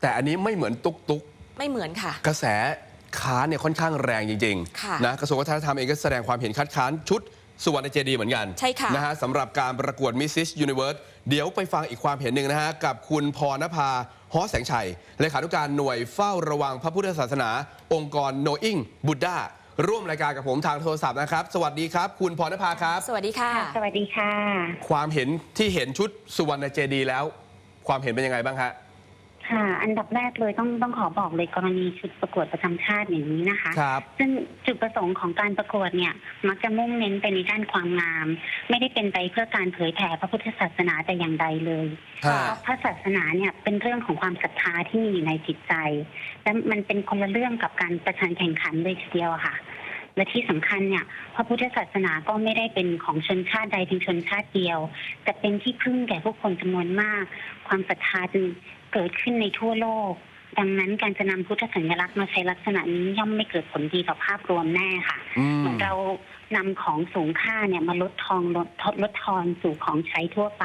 แต่อันนี้ไม่เหมือนตุกตุกไม่เหมือนค่ะ กระแสค้านเนี่ยค่อนข้างแรงจริงค่ะๆนะกระทรวงวัฒนธรรมเองก็แสดงความเห็นคัดค้านชุดสุวรรณเจดีย์เหมือนกันใช่ค่ะ นะฮะสำหรับการประกวด Mrs. Universe เดี๋ยวไปฟังอีกความเห็นหนึ่งนะฮะ กับคุณพรณภาฮอแสงชัย เลขานุการหน่วยเฝ้าระวังพระพุทธศาสนา องค์กร Knowing Buddha ร่วมรายการกับผมทางโทรศัพท์นะครับ สวัสดีครับ คุณพรณภาครับ สวัสดีค่ะ สวัสดีค่ะ ความเห็นที่เห็นชุดสุวรรณเจดีย์แล้ว ความเห็นเป็นยังไงบ้างฮะ ค่ะ อันดับแรกเลยต้องต้องขอบอกเลยกรณีชุดประกวดประจำชาติอย่างนี้นะคะ ครับ ซึ่งจุดประสงค์ของการประกวดเนี่ย มักจะมุ่งเน้นไปในด้านความงาม ไม่ได้เป็นไปเพื่อการเผยแผ่พระพุทธศาสนาแต่อย่างใดเลยค่ะเพราะพระศาสนาเนี่ยเป็นเรื่องของความศรัทธาที่มีอยู่ในจิตใจ และมันเป็นคนละเรื่องกับการประชันแข่งขันเลยทีเดียวอะค่ะ และที่สำคัญเนี่ยพระพุทธศาสนาก็ไม่ได้เป็นของชนชาติใดเพียงชนชาติเดียว แต่เป็นที่พึ่งแก่ผู้คนจำนวนมาก ความศรัทธาจึงเกิดขึ้นในทั่วโลก ดังนั้นการจะนำพุทธสัญลักษณ์มาใช้ลักษณะนี้ย่อมไม่เกิดผลดีต่อภาพรวมแน่ค่ะอืมเหมือนเรานำของสูงค่าเนี่ยมาลดทองลดทดลดทอนสู่ของใช้ทั่วไป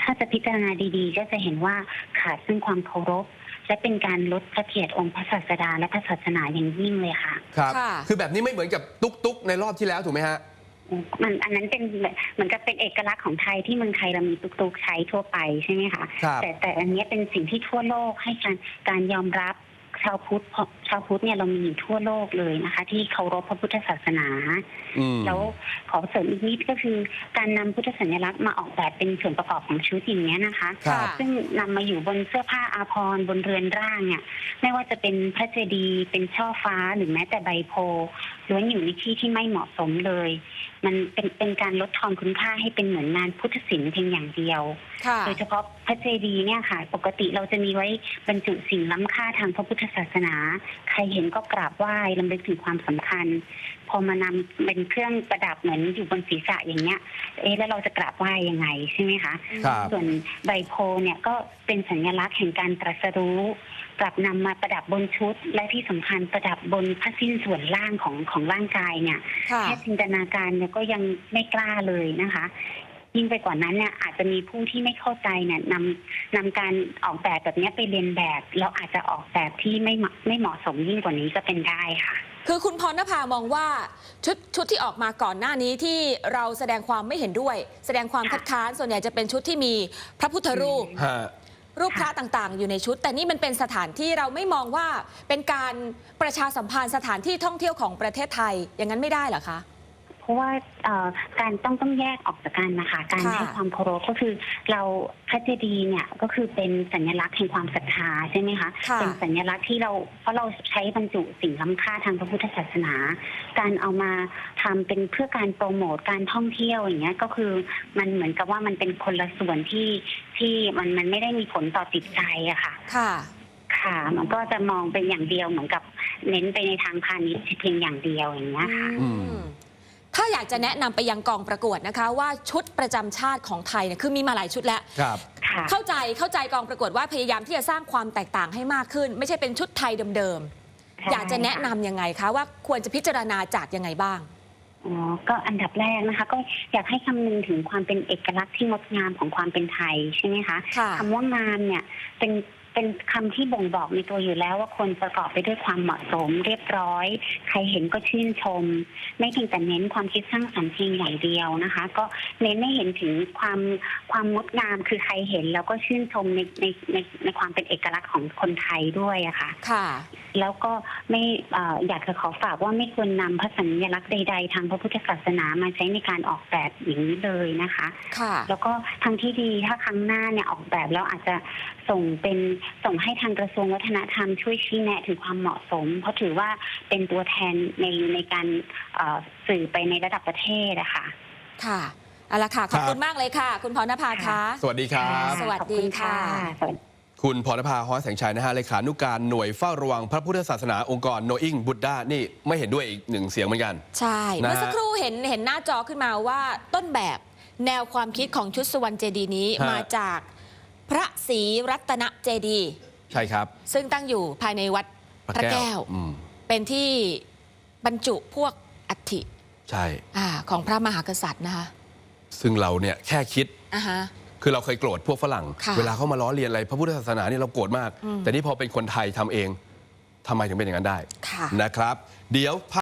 ถ้าจะพิจารณาดีๆ ก็จะเห็นว่าขาดซึ่งความเคารพ และเป็นการลดพระเกียรติองค์พระศาสดาและพระศาสนาอย่างยิ่งเลยค่ะ ครับ ค่ะ คือแบบนี้ไม่เหมือนกับตุ๊กตุกในรอบที่แล้วถูกไหมฮะ มันอันนั้นเป็นเหมือนกับเป็นเอกลักษณ์ของไทยที่เมืองไทยเรามีตุกๆใช้ทั่วไปใช่ไหมคะ ครับ แต่แต่อันเนี้ยเป็นสิ่งที่ทั่วโลกให้การการยอมรับ ชาวพุทธเพราะชาวพุทธเนี่ยเรามีอยู่ทั่วโลกเลยนะคะ ที่เคารพพระพุทธศาสนา อืมแล้วขอเสริมอีกนิดก็คือ การนำพุทธสัญลักษณ์มาออกแบบเป็นส่วนประกอบของชุดอย่างนี้ยนะคะ ครับ ซึ่งนำมาอยู่บนเสื้อผ้าอาภรณ์บนเรือนร่างเนี่ย ไม่ว่าจะเป็นพระเจดีย์เป็นช่อฟ้าหรือแม้แต่ใบโพธิ์ล้วนอยู่ในที่ที่ไม่เหมาะสมเลย มันเป็นเป็นการลดทอนคุณค่าให้เป็นเหมือนงานพุทธศิลป์เพียงอย่างเดียว ค่ะ โดยเฉพาะพระเจดีย์เนี่ยค่ะ ปกติเราจะมีไว้บรรจุสิ่งล้ำค่าทางพระพุทธศาสนา ใครเห็นก็กราบไหว้ลำลึกถึงความสำคัญ พอมานำเป็นเครื่องประดับเหมือนอยู่บนศีรษะอย่างเงี้ย เอ๊ะแล้วเราจะกราบไหว้ยังไงใช่ไหมคะครับส่วนใบโพธิ์เนี่ยก็เป็นสัญลักษณ์แห่งการตรัสรู้กลับนำมาประดับบนชุด และที่สำคัญประดับบนผ้าสิ้นส่วนล่างของของร่างกายเนี่ยค่ะแค่จินตนาการเนี่ยก็ยังไม่กล้าเลยนะคะ ยิ่งไปกว่านั้นเนี่ยอาจจะมีผู้ที่ไม่เข้าใจเนี่ยนำนำการออกแบบแบบเนี้ยไปเรียนแบบแล้วอาจจะออกแบบที่ไม่เหมาะไม่เหมาะสมยิ่งกว่านี้ก็เป็นได้ค่ะ คือคุณพรณภามองว่าชุดชุดที่ออกมาก่อนหน้านี้ที่เราแสดงความไม่เห็นด้วย แสดงความคัดค้านส่วนใหญ่จะเป็นชุดที่มีพระพุทธรูปฮะรูปพระต่างๆ อยู่ในชุด แต่นี่มันเป็นสถานที่เราไม่มองว่าเป็นการประชาสัมพันธ์สถานที่ท่องเที่ยวของประเทศไทยอย่างนั้นไม่ได้เหรอคะเพ ราะว่าเอ่อการต้องต้องแยกออกจากกันนะคะ การค่ะ ให้ความเคารพก็คือ เราพระเจดีย์เนี่ยก็คือเป็นสัญลักษณ์แห่งความศรัทธาใช่ไหมคะ ค่ะ เป็นสัญลักษณ์ที่เราเพราะเราใช้บรรจุสิ่งล้ำค่าทางพระพุทธศาสนา การเอามาทำเป็นเพื่อการโปรโมทการท่องเที่ยวอย่างเงี้ยก็คือมันเหมือนกับว่ามันเป็นคนละส่วนที่ที่มันมันไม่ได้มีผลต่อจิตใจอะค่ะ ค่ะ ค่ะ มันก็จะมองเป็นอย่างเดียวเหมือนกับเน้นไปในทางพาณิชย์เพียงอย่างเดียวอย่างเงี้ยค่ะ อืมถ้า อยากจะแนะนำไปยังกองประกวดนะคะ ว่าชุดประจำชาติของไทยเนี่ยคือมีมาหลายชุดแล้วครับค่ะเข้าใจเข้าใจกองประกวดว่าพยายามที่จะสร้างความแตกต่างให้มากขึ้น ไม่ใช่เป็นชุดไทยเดิมๆอยากจะแนะนำยังไงคะว่าควรจะพิจารณาจากยังไงบ้างอ๋อก็อันดับแรกนะคะ ก็อยากให้คำนึงถึงความเป็นเอกลักษณ์ที่งดงามของความเป็นไทยใช่ไหมคะค่ะคำว่างามเนี่ยเป็น เป็นคำที่บ่งบอกในตัวอยู่แล้วว่าคนประกอบไปด้วยความเหมาะสม เรียบร้อย ใครเห็นก็ชื่นชม ไม่เพียงแต่เน้นความคิดสร้างสรรค์เพียงอย่างเดียวนะคะ ก็เน้นให้เห็นถึงความความงดงามคือใครเห็นแล้วก็ชื่นชมในในในในความเป็นเอกลักษณ์ของคนไทยด้วยอะค่ะ ค่ะ แล้วก็ไม่เอ่ออยากจะขอฝากว่าไม่ควรนำพระสัญลักษณ์ใด ๆ ทางพระพุทธศาสนามาใช้ในการออกแบบอย่างนี้เลยนะคะ ค่ะ แล้วก็ทางที่ดีถ้าครั้งหน้าเนี่ยออกแบบแล้วอาจจะส่งเป็นส่งให้ทางกระทรวงวัฒนธรรมช่วยชี้แนะถึงความเหมาะสม เพราะถือว่าเป็นตัวแทนในในการเอ่อสื่อไปในระดับประเทศอะค่ะค่ะเอาละค่ะ ขอบครับคุณมากเลยค่ะ คุณพรณภาคะสวัสดีครับ สวัสขอบดีคุณค่ะสวัสดีคุณพรณภาฮอแสงชัยนะฮะเลขานุการหน่วยเฝ้าระวังพระพุทธศาสนาองค์กร Knowing Buddha นี่ไม่เห็นด้วยอีกหนึ่งเสียงเหมือนกัน ใช่นะฮะเมื่อสักครู่เห็นเห็นหน้าจอขึ้นมาว่าต้นแบบแนวความคิดของชุดสุวรรณเจดีย์นี้ฮะมาจาก พระศรีรัตนเจดีย์ใช่ครับ ซึ่งตั้งอยู่ภายในวัดพระแก้ว อืมเป็นที่บรรจุพวกอัฐิใช่อาของพระมหากษัตริย์นะคะซึ่งเราเนี่ยแค่คิด อ่าฮะ คือเราเคยโกรธพวกฝรั่ง ค่ะเวลาเขามาล้อเลียนอะไรพระพุทธศาสนาเนี่ยเราโกรธมาก อืมแต่นี่พอเป็นคนไทยทำเองทำไมถึงเป็นอย่างนั้นได้ค่ะ นะครับ เดี๋ยว